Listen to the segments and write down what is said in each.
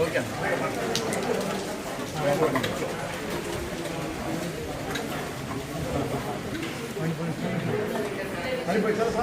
Okay అయిపోయి చాలా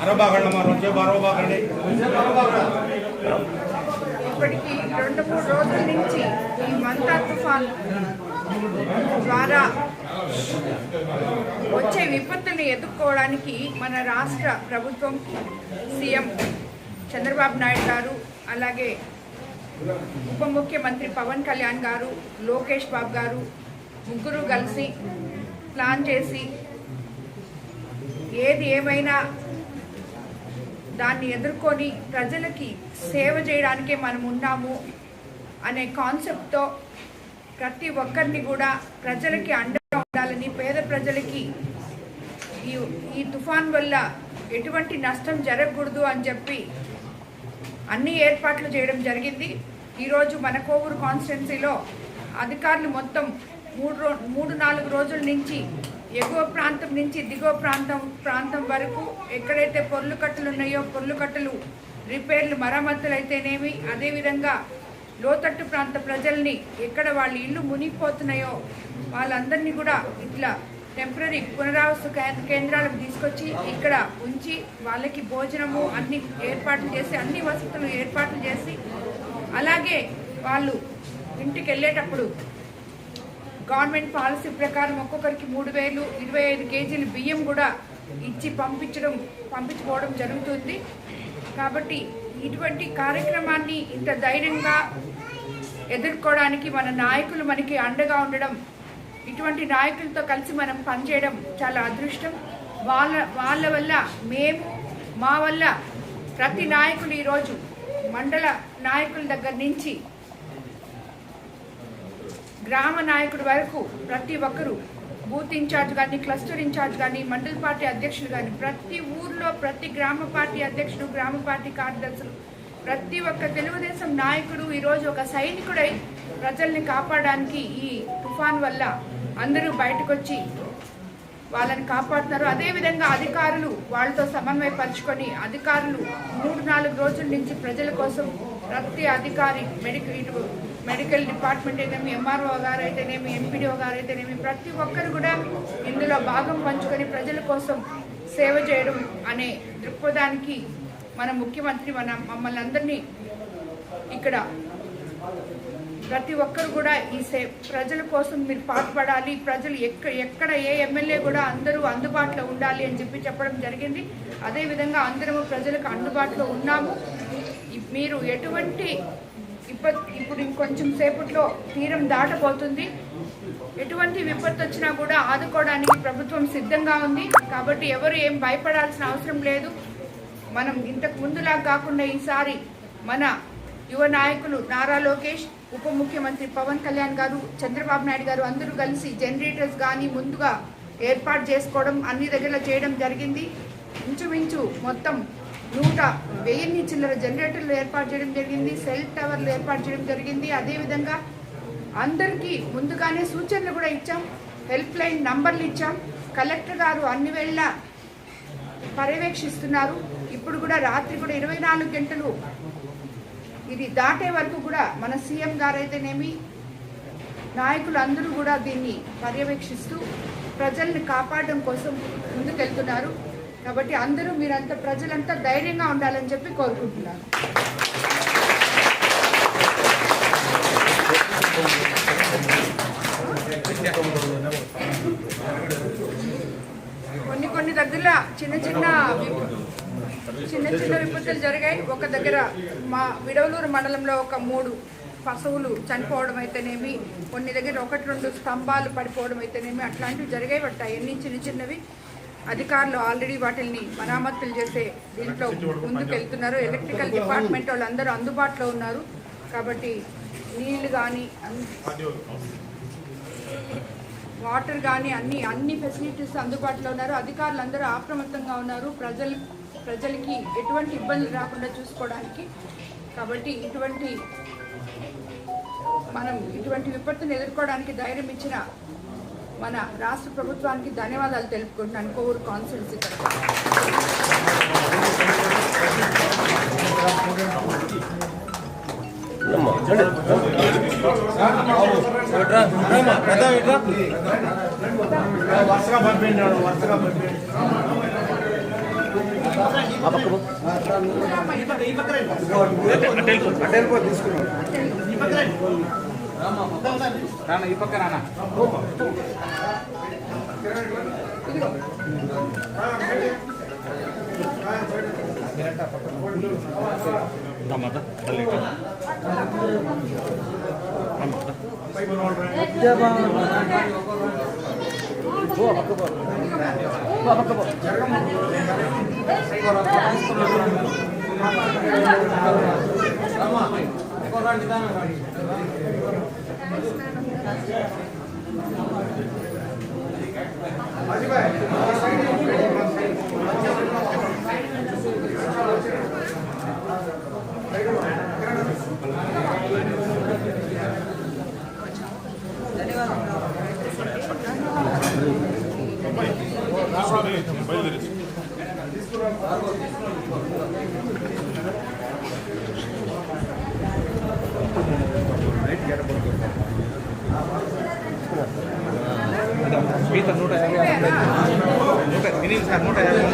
అరవ బాగండి మా రోజు అరవ బాగండి ఇప్పటికి రెండు మూడు రోజుల నుంచి ఈ మంతా తుఫాన్ ద్వారా విపత్తుని ఎదుర్కోవడానికి మన రాష్ట్ర ప్రభుత్వం సీఎం చంద్రబాబు నాయుడు గారు అలాగే ఉప ముఖ్యమంత్రి పవన్ కళ్యాణ్ గారు లోకేష్ బాబు గారు ముగ్గురు కలిసి ప్లాన్ చేసి ఏది ఏమైనా దాన్ని ఎదుర్కొని ప్రజలకి సేవ చేయడానికే మనం ఉన్నాము అనే కాన్సెప్ట్తో ప్రతి ఒక్కరిని కూడా ప్రజలకి అండగా ఉండాలని పేద ప్రజలకి ఈ ఈ తుఫాన్ వల్ల ఎటువంటి నష్టం జరగకూడదు అని చెప్పి అన్ని ఏర్పాట్లు చేయడం జరిగింది. ఈరోజు మన కోవూరు కాన్స్టిట్యున్సీలో అధికారులు మొత్తం మూడు రో మూడు నాలుగు రోజుల నుంచి ఎగువ ప్రాంతం నుంచి దిగువ ప్రాంతం ప్రాంతం వరకు ఎక్కడైతే పొర్లు కట్టలు ఉన్నాయో పొర్లు కట్టలు రిపేర్లు మరమ్మతులు అయితేనేమి అదేవిధంగా లోతట్టు ప్రాంత ప్రజల్ని ఎక్కడ వాళ్ళ ఇల్లు మునిగిపోతున్నాయో వాళ్ళందరినీ కూడా ఇట్లా టెంపరీ పునరావాస కేంద్ర- కేంద్రాలకు తీసుకొచ్చి ఇక్కడ ఉంచి వాళ్ళకి భోజనము అన్ని ఏర్పాట్లు చేసి అన్ని వసతులు ఏర్పాట్లు చేసి అలాగే వాళ్ళు ఇంటికి వెళ్ళేటప్పుడు గవర్నమెంట్ పాలసీ ప్రకారం ఒక్కొక్కరికి మూడు వేలు ఇరవై ఐదు కేజీలు బియ్యం కూడా ఇచ్చి పంపించడం పంపించుకోవడం జరుగుతుంది. కాబట్టి ఇటువంటి కార్యక్రమాన్ని ఇంత ధైర్యంగా ఎదుర్కోవడానికి మన నాయకులు మనకి అండగా ఉండడం ఇటువంటి నాయకులతో కలిసి మనం పనిచేయడం చాలా అదృష్టం. వాళ్ళ వాళ్ళ వల్ల మేము మా వల్ల ప్రతి నాయకులు ఈరోజు మండల నాయకుల దగ్గర నుంచి గ్రామ నాయకుడి వరకు ప్రతి ఒక్కరూ బూత్ ఇన్ఛార్జ్ కానీ క్లస్టర్ ఇన్ఛార్జ్ కానీ మండల పార్టీ అధ్యక్షులు కానీ ప్రతి ఊర్లో ప్రతి గ్రామ పార్టీ అధ్యక్షుడు గ్రామ పార్టీ కార్యదర్శులు ప్రతి ఒక్క తెలుగుదేశం నాయకుడు ఈరోజు ఒక సైనికుడై ప్రజల్ని కాపాడడానికి ఈ తుఫాన్ వల్ల అందరూ బయటకు వచ్చి వాళ్ళని కాపాడుతున్నారు. అదేవిధంగా అధికారులు వాళ్ళతో సమన్వయపరుచుకొని అధికారులు మూడు నాలుగు రోజుల నుంచి ప్రజల కోసం ప్రతి అధికారి మెడికల్ మెడికల్ డిపార్ట్మెంట్ అయితేనేమి ఎంఆర్ఓ గారు అయితేనేమి ఎంపీడీఓ గారు అయితేనేమి ప్రతి ఒక్కరు కూడా ఇందులో భాగం పంచుకొని ప్రజల కోసం సేవ చేయడం అనే దృక్పథానికి మన ముఖ్యమంత్రి మన మమ్మల్ని అందరినీ ఇక్కడ ప్రతి ఒక్కరు కూడా ఈ సే ప్రజల కోసం మీరు పాటుపడాలి. ప్రజలు ఎక్క ఎక్కడ ఏ ఎమ్మెల్యే కూడా అందరూ అందుబాటులో ఉండాలి అని చెప్పి చెప్పడం జరిగింది. అదేవిధంగా అందరము ప్రజలకు అందుబాటులో ఉన్నాము. మీరు ఎటువంటి ఇప్ప ఇప్పుడు ఇంకొంచెం సేపట్లో తీరం దాటబోతుంది. ఎటువంటి విపత్తు వచ్చినా కూడా ఆదుకోవడానికి ప్రభుత్వం సిద్ధంగా ఉంది. కాబట్టి ఎవరు ఏం భయపడాల్సిన అవసరం లేదు. మనం ఇంతకు ముందులా కాకుండా ఈసారి మన యువ నాయకులు నారా లోకేష్ ఉప ముఖ్యమంత్రి పవన్ కళ్యాణ్ గారు చంద్రబాబు నాయుడు గారు అందరూ కలిసి జనరేటర్స్ కానీ ముందుగా ఏర్పాటు చేసుకోవడం అన్ని దగ్గర చేయడం జరిగింది. ఇంచుమించు మొత్తం నూట వెయ్యిన్ని చిల్లర జనరేటర్లు ఏర్పాటు చేయడం జరిగింది సెల్ టవర్లు ఏర్పాటు చేయడం జరిగింది. అదేవిధంగా అందరికీ ముందుగానే సూచనలు కూడా ఇచ్చాం హెల్ప్ లైన్ నంబర్లు ఇచ్చాం. కలెక్టర్ గారు అన్ని వేళ్ళ పర్యవేక్షిస్తున్నారు. ఇప్పుడు కూడా రాత్రి కూడా ఇరవై నాలుగు గంటలు ఇది దాటే వరకు కూడా మన సీఎం గారైతేనేమి నాయకులు అందరూ కూడా దీన్ని పర్యవేక్షిస్తూ ప్రజల్ని కాపాడడం కోసం ముందుకెళ్తున్నారు. కాబట్టి అందరూ మీరంతా ప్రజలంతా ధైర్యంగా ఉండాలని చెప్పి కోరుకుంటున్నాను. చిన్న చిన్న విపత్తులు జరిగాయి. ఒక దగ్గర మా విడవలూరు మండలంలో ఒక మూడు పశువులు చనిపోవడం అయితేనేమి కొన్ని దగ్గర ఒకటి రెండు స్తంభాలు పడిపోవడం అయితేనేమి అట్లాంటివి జరిగాయి. బట్ అవన్నీ చిన్న చిన్నవి. అధికారులు ఆల్రెడీ వాటిని మరామతులు చేసే దీంట్లో ముందుకు వెళ్తున్నారు ఎలక్ట్రికల్ డిపార్ట్మెంట్ వాళ్ళందరూ అందుబాటులో ఉన్నారు. కాబట్టి నీళ్ళు కానీ వాటర్ కానీ అన్ని అన్ని ఫెసిలిటీస్ అందుబాటులో ఉన్నారు. అధికారులు అందరూ అప్రమత్తంగా ఉన్నారు. ప్రజలు ప్రజలకి ఎటువంటి ఇబ్బందులు రాకుండా చూసుకోవడానికి. కాబట్టి ఇటువంటి మనం ఇటువంటి విపత్తును ఎదుర్కోవడానికి ధైర్యం ఇచ్చిన మన రాష్ట్ర ప్రభుత్వానికి ధన్యవాదాలు తెలుపుకుంటున్నాను. కోవూరు కాన్స్టిట్యున్సీ వరుసగా పంపించాడు వరుసగా పంపించాడు. తీసుకున్నాను ఈ పక్క రానా? పీత Terima kasih. Gracias.